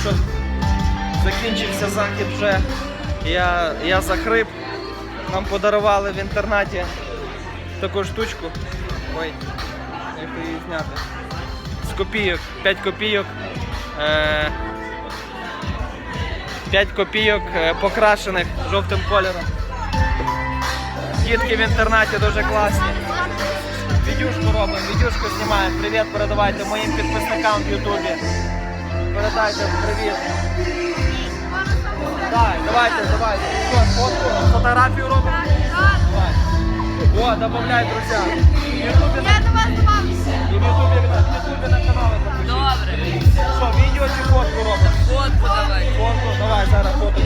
що закінчився захід вже. Я, я захрип. Нам подарували в інтернаті таку штучку. Ой, як її зняти. З копійок, 5 копійок. Е, 5 копійок е, покрашених жовтим кольором. Дітки в інтернаті дуже класні. Відюшку робимо, відюшку знімаємо. Привіт передавайте моїм підписникам в Ютубі передайте привіт. Так, давайте, давайте. Фотографію робимо? О, добавляй, друзі. В Я до вас добавлюся. і в Ютубі на в канали. Добре, Що, відео чи фотку робимо? фотку давай. Фотку, давай зараз фотку.